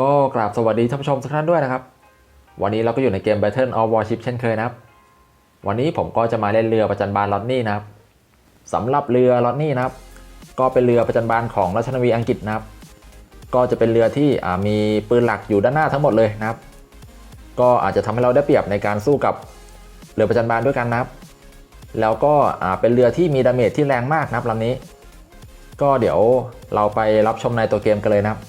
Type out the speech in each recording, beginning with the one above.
ก็กราบสวัสดีท่านผู้ชมทุกท่านด้วยนะครับ วันนี้เราก็อยู่ในเกม Battle of Warship เช่นเคยนะครับ วันนี้ผมก็จะมาเล่นเรือประจันบานลอตนี่นะครับสำหรับเรือลอตนี่นะครับ ก็เป็นเรือประจันบานของราชนาวีอังกฤษนะครับ ก็จะเป็นเรือที่มีปืนหลักอยู่ด้านหน้าทั้งหมดเลยนะครับ ก็อาจจะทำให้เราได้เปรียบในการสู้กับเรือประจันบานด้วยกันนะครับ แล้วก็เป็นเรือที่มีดาเมจที่แรงมากนะครับลำนี้ ก็เดี๋ยวเราไปรับชมในตัวเกมกันเลยนะครับ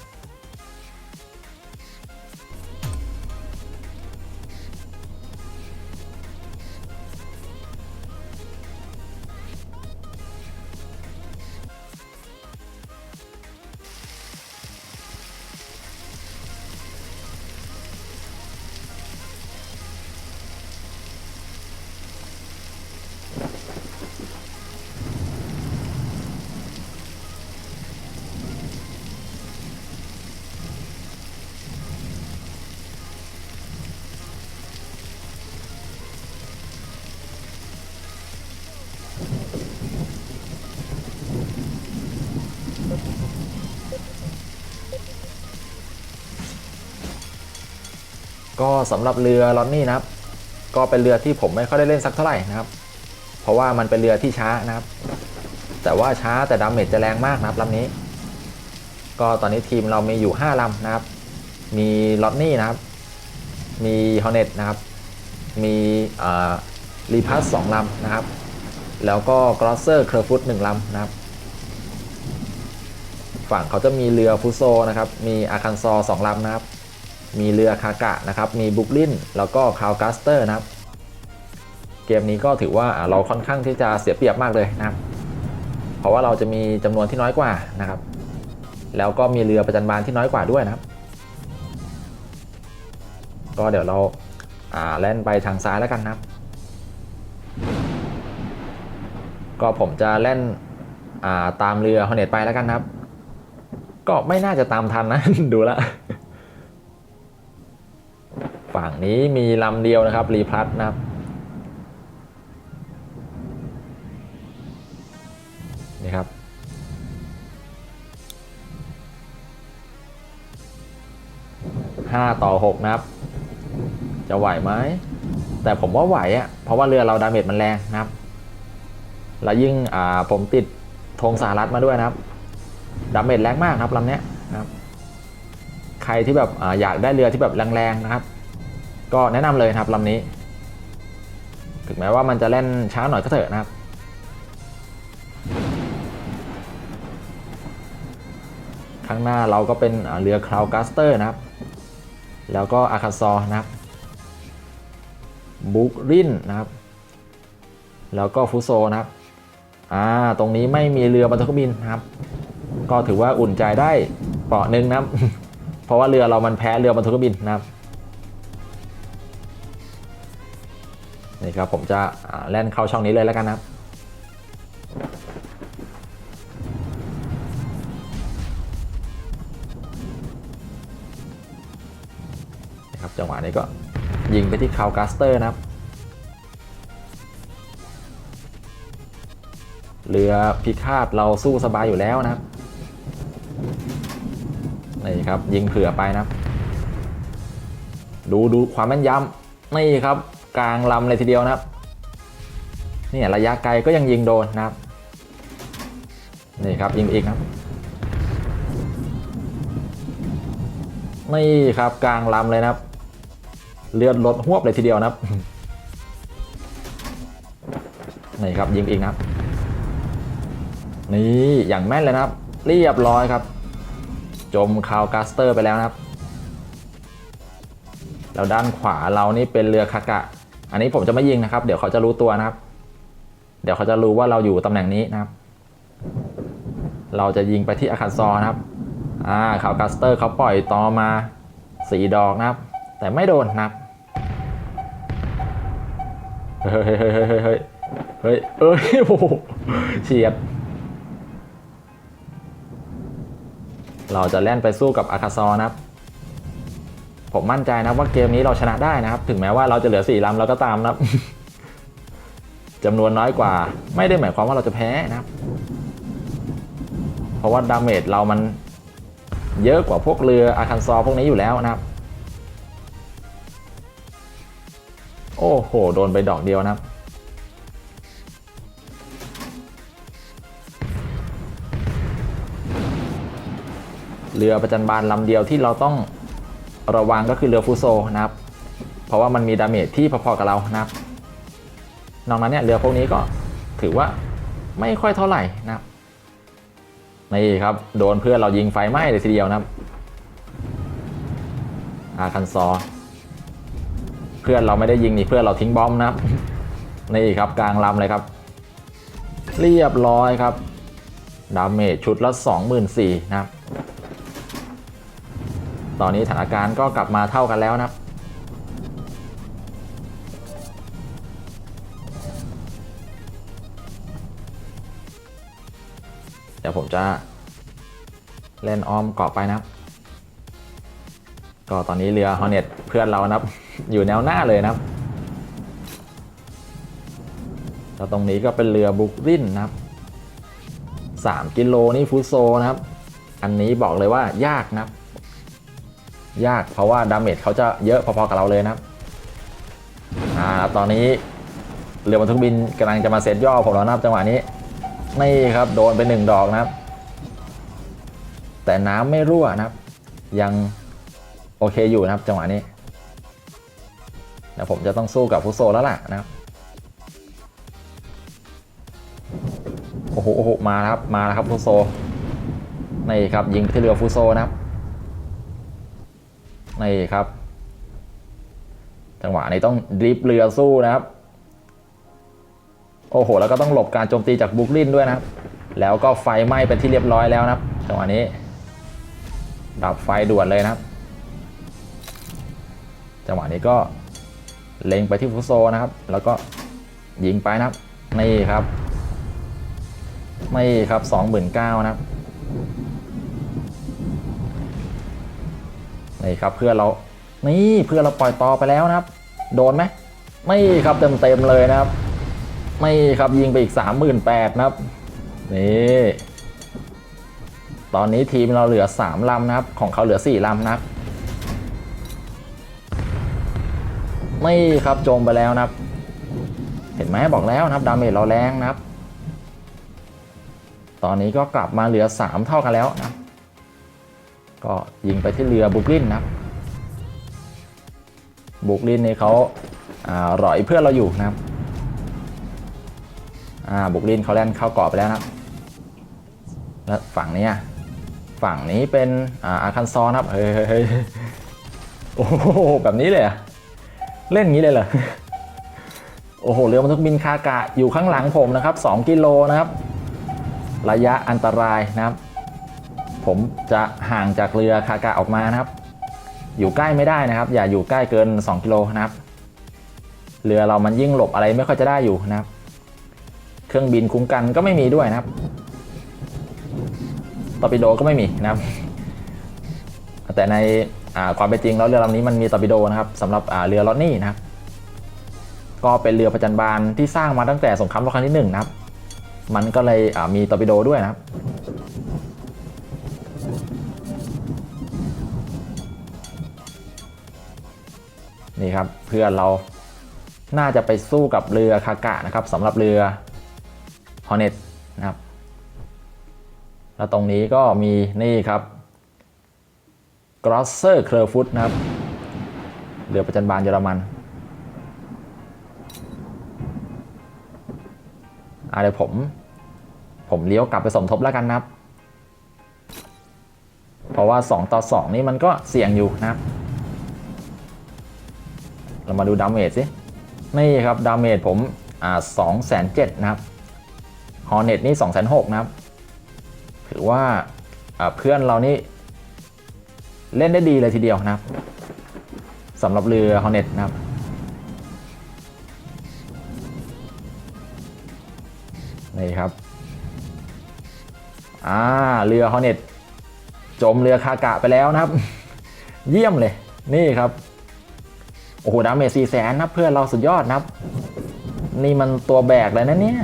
ก็สำหรับเรือลอนนี่นะครับ ก็เป็นเรือที่ผมไม่ค่อยได้เล่นสักเท่าไหร่นะครับ เพราะว่ามันเป็นเรือที่ช้านะครับ แต่ว่าช้าแต่ดาเมจจะแรงมากนะครับลำนี้ ก็ตอนนี้ทีมเรามีอยู่ 5ลำนะครับ มีลอนนี่นะครับ มีฮอเน็ตนะครับ มีรีพัสสองลำนะครับ แล้วก็กรอสเซอร์เคอร์ฟุตหนึ่งลำนะครับ ฝั่งเขาจะมีเรือฟุโซนะครับ มีอาคันซอสองลำนะครับ มีเรือคากะนะครับ มีบุกลินแล้วก็คาวกัสเตอร์นะครับ เกมนี้ก็ถือว่าเราค่อนข้างที่จะเสียเปรียบมากเลยนะครับ เพราะว่าเราจะมีจำนวนที่น้อยกว่านะครับ แล้วก็มีเรือประจันบานที่น้อยกว่าด้วยนะครับ ก็เดี๋ยวเราแล่นไปทางซ้ายแล้วกันนะครับ ก็ผมจะเล่นาตามเรือฮอเนตไปแล้วกันนะครับ ก็ไม่น่าจะตามทันนะดูแลว ฝั่งนี้มีลำเดียวนะครับ รีพลัสนะครับนี่ครับ ห้าต่อหกนะครับ จะไหวไหม แต่ผมว่าไหวอะ่ะ เพราะว่าเรือเราดาเมจมันแรงนะครับ แล้วยิ่งอ่าผมติดธงสหรัฐมาด้วยนะครับ ดาเมจแรงมากครับลำเนี้ยนะครับ ใครที่แบบออยากได้เรือที่แบบแรงๆนะครับ ก็แนะนำเลยครับลำนี้ ถึงแม้ว่ามันจะเล่นช้าหน่อยก็เถอะนะครับ ข้างหน้าเราก็เป็นเรือคราวกัสเตอร์นะครับ แล้วก็อาคาซอนะครับบุกรินนะครับ แล้วก็ฟุโซนะครับ อ่า ตรงนี้ไม่มีเรือบรรทุกบินนะครับ ก็ถือว่าอุ่นใจได้เปาะหนึ่งนะครับ เพราะว่าเรือเรามันแพ้เรือบรรทุกบินนะครับ นี่ครับผมจะแล่นเข้าช่องนี้เลยแล้วกันนะครับนะครับจังหวะนี้ก็ยิงไปที่คาวกาสเตอร์นะครับ เรือพิฆาตเราสู้สบายอยู่แล้วนะครับนี่ครับยิงเผื่อไปนะครับ ดูดูความแม่นยำนี่ครับ กลางลำเลยทีเดียวนะครับนี่ระยะไกลก็ยังยิงโดนนะครับนี่ครับยิงอีกนะครับนี่ครับกลางลำเลยนะครับ เลือดลดหวบเลยทีเดียวนะครับนี่ครับยิงอีกนะครับ นี่อย่างแม่นเลยนะครับ เรียบร้อยครับ จมคาวกาสเตอร์ไปแล้วนะครับแล้วด้านขวาเรานี่เป็นเรือคากะ อันนี้ผมจะไม่ยิงนะครับ เดี๋ยวเขาจะรู้ตัวนะครับ เดี๋ยวเขาจะรู้ว่าเราอยู่ตำแหน่งนี้นะครับ เราจะยิงไปที่อาคาซอนะครับ อ่าข่าวกัสเตอร์เขาปล่อยต่อมาสีดอกนะครับ แต่ไม่โดนนะครับ เฮ้ยเฮ้ยเฮ้ยเฮ้ยเฮ้ยเฮ้ยเอ้ยโอ้โหเฉียด เราจะแล่นไปสู้กับอาคาซอนะครับ ผมมั่นใจนะว่าเกมนี้เราชนะได้นะครับ ถึงแม้ว่าเราจะเหลือ4ลำแล้วก็ตามนะครับจำนวนน้อยกว่า ไม่ได้หมายความว่าเราจะแพ้นะครับ เพราะว่าดาเมจเรามันเยอะกว่าพวกเรืออาคันซอพวกนี้อยู่แล้วนะครับ โอ้โห โดนไปดอกเดียวนะครับ เรือประจันบานลำเดียวที่เราต้อง ระวังก็คือเรือฟูโซนะครับ เพราะว่ามันมีดาเมจที่พอๆกับเรานะครับ นอกนั้นเนี่ยเรือพวกนี้ก็ถือว่าไม่ค่อยเท่าไหร่นะครับนี่ครับ โดนเพื่อนเรายิงไฟไหม้เลยทีเดียวนะครับอาคันซอ เพื่อนเราไม่ได้ยิงนี่เพื่อนเราทิ้งบอมนะครับนี่ครับกลางลำเลยครับ เรียบร้อยครับดาเมจชุดละ 24,000นะครับ ตอนนี้สถานการณ์ก็กลับมาเท่ากันแล้วนะครับ เดี๋ยวผมจะเล่นอ้อมเกาะไปนะครับ ก็ตอนนี้เรือฮอ r เน็ตเพื่อนเรานะครับ อยู่แนวหน้าเลยนะครับแล้วตรงนี้ก็เป็นเรือบุกรินนะครับ 3 กิโลนี่ฟุตโซนะครับ อันนี้บอกเลยว่ายากนะครับ ยากเพราะว่าดาเมจเขาจะเยอะพอๆกับเราเลยนะครับอ่าตอนนี้เรือบรรทุกบินกำลังจะมาเซตย่อผมแล้วนะครับจังหวะนี้นี่ครับโดนไปหนึ่งดอกนะครับ แต่น้ำไม่รั่วนะครับ ยังโอเคอยู่นะครับจังหวะนี้เดี๋ยวผมจะต้องสู้กับฟุโซแล้วล่ะนะครับโอ้โหมาแล้วครับมาแล้วครับฟุโซนี่ครับยิงไปที่เรือฟุโซนะครับ นี่ครับ จังหวะนี้ต้องดริฟเรือสู้นะครับ โอ้โห แล้วก็ต้องหลบการโจมตีจากบุกลินด้วยนะครับ แล้วก็ไฟไหม้เป็นที่เรียบร้อยแล้วนะครับ จังหวะนี้ ดับไฟด่วนเลยนะครับ จังหวะนี้ก็เล็งไปที่ฟุโซนะครับ แล้วก็ยิงไปนะครับ นี่ครับ ไม่ครับ29,000นะครับ นี่ครับเพื่อนเรานี่เพื่อนเราปล่อยต่อไปแล้วนะครับ โดนไหมไม่ครับเต็มๆเลยนะครับ ไม่ครับยิงไปอีก 38,000นะครับนี่ตอนนี้ทีมเราเหลือ 3ลำนะครับ ของเขาเหลือ 4ลำนะครับ ไม่ครับจมไปแล้วนะครับ เห็นไหมบอกแล้วนะครับดาเมจเราแรงนะครับ ตอนนี้ก็กลับมาเหลือ 3 เท่ากันแล้วนะครับ ก็ยิงไปที่เรือบุกลินนะครับ บุกลินนี่เขาอ่าหลอยเพื่อนเราอยู่นะครับบุกลินเขาแล่นเข้าเกาะไปแล้วนะครับแล้วฝั่งนี้ฝั่งนี้เป็นอาอาคันซอนะครับเฮ้ยเฮ้ยโอ้โหแบบนี้เลยเหรอะเล่นงี้เลยเหรอโอ้โหเรือบรรทุกบินคากะอยู่ข้างหลังผมนะครับ 2 กิโลนะครับ ระยะอันตรายนะครับ ผมจะห่างจากเรือคากะออกมานะครับ อยู่ใกล้ไม่ได้นะครับ อย่าอยู่ใกล้เกิน 2 กิโลนะครับ เรือเรามันยิ่งหลบอะไรไม่ค่อยจะได้อยู่นะครับ เครื่องบินคุ้มกันก็ไม่มีด้วยนะครับตอร์ปิโดก็ไม่มีนะครับ แต่ในความเป็นจริงแล้วเรือลำนี้มันมีตอร์ปิโดนะครับสำหรับเรือลอตนี่นะครับ ก็เป็นเรือประจันบานที่สร้างมาตั้งแต่สงครามโลกครั้งที่หนึ่งนะครับ มันก็เลยมีตอร์ปิโดด้วยนะครับ นี่ครับเพื่อนเราน่าจะไปสู้กับเรือคากะนะครับสำหรับเรือฮอ r เน็ตนะครับ แล้วตรงนี้ก็มีนี่ครับกรอสเซอร์เคลฟุตนะครับ เรือประจันบานเยอรมันอะเดี๋ยวผม ผมเลี้ยวกลับไปสมทบแล้วกันนะครับ เพราะว่า 2 ต่อ 2 นี่มันก็เสี่ยงอยู่นะครับ เรามาดูดาเมจสินี่ครับดาเมจผมอ่าสองแสนเจ็ดนะครับฮอ r เน็ตนี่สองแสนหกนะครับ ถือว่าอ่าเพื่อนเรานี่ เล่นได้ดีเลยทีเดียวนะครับสำหรับเรือฮอ r เน็ตนะครับนี่ครับอ่าเรือฮอ r เน็ตจมเรือคากะไปแล้วนะครับ เยี่ยมเลยนี่ครับ โอ้โหดาเมจสี่แสนนะเพื่อนเราสุดยอดนะนี่มันตัวแบกเลยนะเนี่ย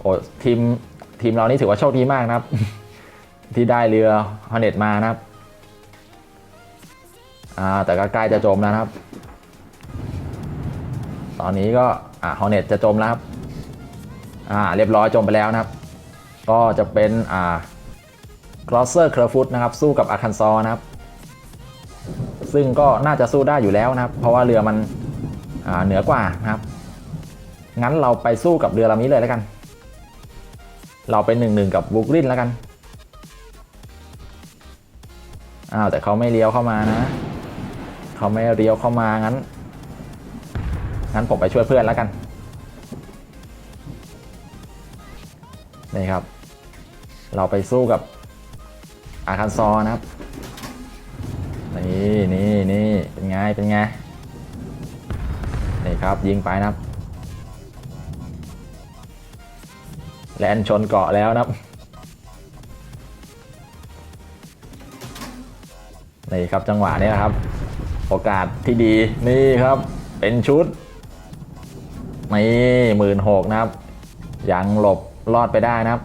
โอ้ทีมทีมเรานี่ถือว่าโชคดีมากนะครับ ที่ได้เรือฮอนเน็ตมานะครับอ่าแต่ก็ใกล้จะจมแล้วนะครับ ตอนนี้ก็อ่าฮอนเน็ตจะจมแล้วครับอ่าเรียบร้อยจมไปแล้วนะครับ ก็จะเป็นอ่ากรอสเซอร์เครฟุตนะครับ สู้กับอาคันซอนะครับ ซึ่งก็น่าจะสู้ได้อยู่แล้วนะครับ เพราะว่าเรือมันเหนือกว่านะครับ งั้นเราไปสู้กับเรือลำนี้เลยแล้วกัน เราเป็นหนึ่งหนึ่งกับบุกลินแล้วกันอ้าวแต่เขาไม่เลี้ยวเข้ามานะ เขาไม่เลี้ยวเข้ามางั้น งั้นผมไปช่วยเพื่อนแล้วกันนี่ครับ เราไปสู้กับอาคันซอนะครับ นี่นี่นี่เป็นไง เป็นไง นี่ครับยิงไปนะครับ แลนชนเกาะแล้วนะครับ นี่ครับจังหวะนี้นะครับ โอกาสที่ดีนี่ครับ เป็นชุด นี่หมื่นหกนะครับ ยังหลบรอดไปได้นะครับ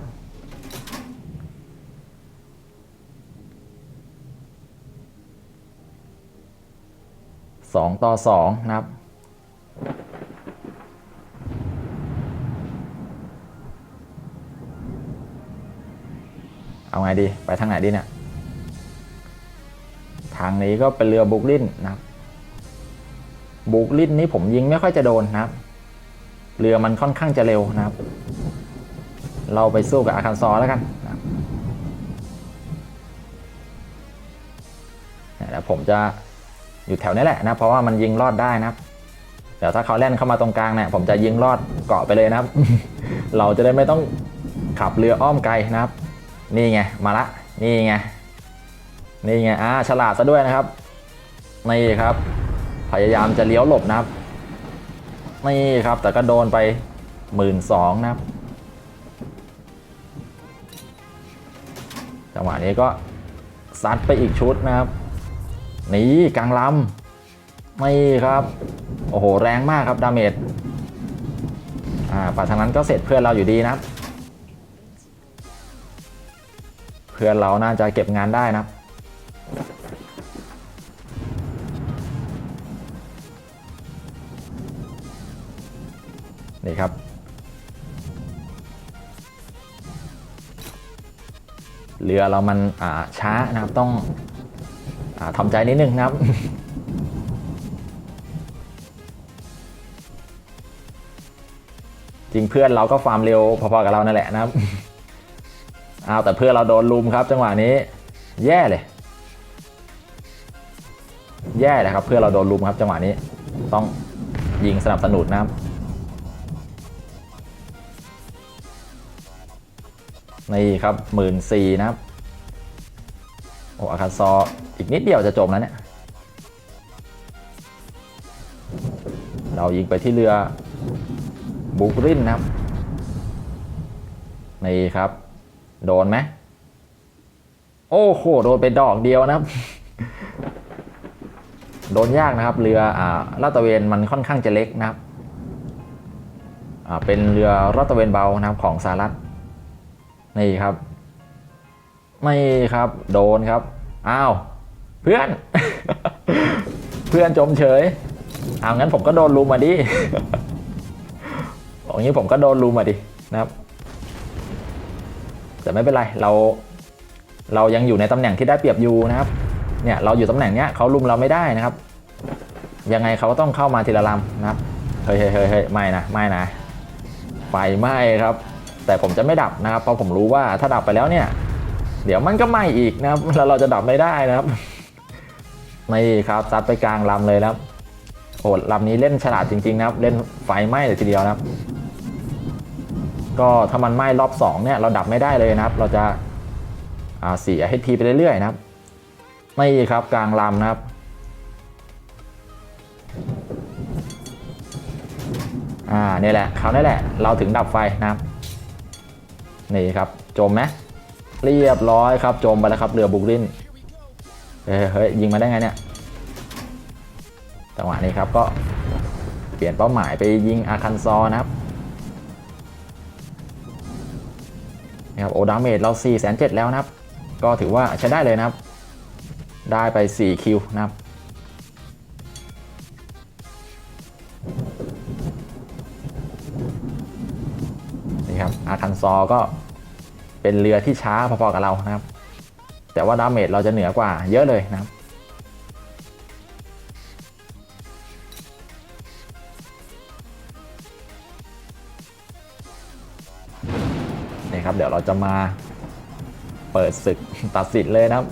สองต่อสองนะครับ เอาไงดี ไปทางไหนดีเนี่ย ทางนี้ก็เป็นเรือบุกลินนะครับ บุกลินนี่ผมยิงไม่ค่อยจะโดนนะครับ เรือมันค่อนข้างจะเร็วนะครับ เราไปสู้กับอาคันซอแล้วกันนะครับเดี๋ยวผมจะ อยู่แถวนี้แหละนะ เพราะว่ามันยิงรอดได้นะครับ เดี๋ยวถ้าเขาแล่นเข้ามาตรงกลางเนี่ยผมจะยิงรอดเกาะไปเลยนะครับ เราจะได้ไม่ต้องขับเรืออ้อมไกลนะครับ นี่ไงมาละ นี่ไง นี่ไง อ่า ฉลาดซะด้วยนะครับ นี่ครับ พยายามจะเลี้ยวหลบนะครับ นี่ครับ แต่ก็โดนไปหมื่นสองนะครับ จังหวะนี้ก็ซัดไปอีกชุดนะครับ นี่กลางลำนี่ครับ โอ้โห แรงมากครับดาเมจอ่าป่าทางนั้นก็เสร็จเพื่อนเราอยู่ดีนะครับ เพื่อนเราน่าจะเก็บงานได้นะครับนี่ครับ เรือเรามันอ่าช้านะครับต้อง ทำใจนิดนึงนะครับจริงเพื่อนเราก็ฟาร์มเร็วพอๆกับเรานั่นแหละนะครับอ้าวแต่เพื่อนเราโดนลุมครับ จังหวะนี้ แย่เลย แย่เลยครับ เพื่อนเราโดนลุมครับ จังหวะนี้ ต้องยิงสนับสนุนนะครับนี่ครับหมื่นสี่นะครับ โอ้อาคาซออีกนิดเดียวจะจมแล้วเนี่ย เรายิงไปที่เรือบุกรินนะครับ นี่ครับ โดนไหม โอ้โห โดนไปดอกเดียวนะครับ โดนยากนะครับ เรืออ่าลาดตะเวนมันค่อนข้างจะเล็กนะครับอ่าเป็นเรือลาดตะเวนเบานะครับของสหรัฐนี่ครับ ไม่ครับ โดนครับ อ้าวเพื่อน เพื่อนจมเฉยเอางั้นผมก็โดนลุมมาดิบอกงี้ผมก็โดนลุมมาดินะครับ แต่ไม่เป็นไรเรา เรายังอยู่ในตำแหน่งที่ได้เปรียบอยู่นะครับ เนี่ยเราอยู่ตำแหน่งเนี้ยเขาลุมเราไม่ได้นะครับ ยังไงเขาก็ต้องเข้ามาทีละลำนะครับเฮ้ยเฮ้ยเฮ้ยเฮ้ยไม่นะไม่นะไฟไหม้ครับ แต่ผมจะไม่ดับนะครับเพราะผมรู้ว่าถ้าดับไปแล้วเนี่ย เดี๋ยวมันก็ไหม้อีกนะครับแล้วเราจะดับไม่ได้นะครับนี่ครับซัดไปกลางลำเลยนะครับโอ้ลำนี้เล่นฉลาดจริงๆนะครับ เล่นไฟไหม้เลยทีเดียวนะครับ ก็ถ้ามันไหม้รอบ2เนี่ยเราดับไม่ได้เลยนะครับ เราจะเสียให้ทีไปเรื่อยๆนะครับนี่ครับกลางลำนะครับอ่านี่แหละเขานี่แหละ เราถึงดับไฟนะครับ นี่ครับ จมไหม เรียบร้อยครับจมไปแล้วครับเรือบุกลินเฮ้ยเฮ้ยยิงมาได้ไงเนี่ยจังหวะนี้ครับก็เปลี่ยนเป้าหมายไปยิงอาคันซอนะครับนี่ครับโอดาเมจเรา4 7 0 0แล้วนะครับ ก็ถือว่าใช้ได้เลยนะครับ ได้ไป 4 คิวนะครับนี่ครับอาคันซอก็ เป็นเรือที่ช้าพอๆกับเรานะครับ แต่ว่าดาเมจเราจะเหนือกว่าเยอะเลยนะครับนี่ครับเดี๋ยวเราจะมาเปิดศึกตัดสินเลยนะครับ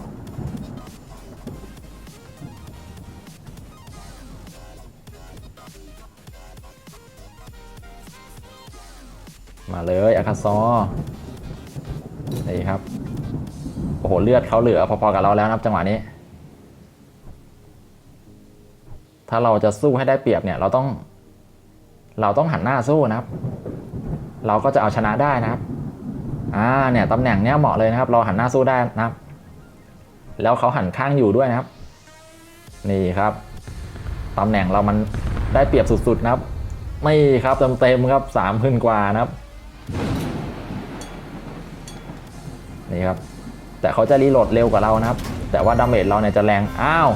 มาเลยอาคาซอ นี่ครับ โอ้โห เลือดเขาเหลือพอๆกับเราแล้วนะครับจังหวะนี้ ถ้าเราจะสู้ให้ได้เปรียบเนี่ย เราต้อง เราต้องหันหน้าสู้นะครับ เราก็จะเอาชนะได้นะครับ อ่า เนี่ยตำแหน่งเนี้ยเหมาะเลยนะครับ เราหันหน้าสู้ได้นะครับ แล้วเขาหันข้างอยู่ด้วยนะครับ นี่ครับตำแหน่งเรามันได้เปรียบสุดๆนะครับ ไม่ครับเต็มๆครับสามพันกว่านะครับ นี่ครับ แต่เขาจะรีโหลดเร็วกว่าเรานะครับ แต่ว่าดาเมจเราเนี่ยจะแรง อ้าว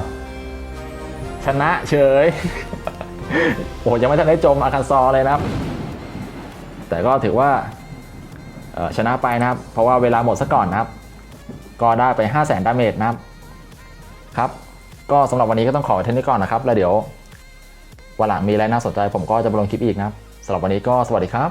ชนะเฉย โอ้โหยังไม่ทันได้จมอาคันซอเลยนะครับ แต่ก็ถือว่าชนะไปนะครับ เพราะว่าเวลาหมดซะก่อนนะครับ ก็ได้ไป 5 0 0แสนดาเมจนะครับ ครับ ก็สำหรับวันนี้ก็ต้องขอเท่านี้ก่อนนะครับ แล้วเดี๋ยววันหลังมีอะไรน่าสนใจผมก็จะมาลงคลิปอีกนะครับสำหรับวันนี้ก็สวัสดีครับ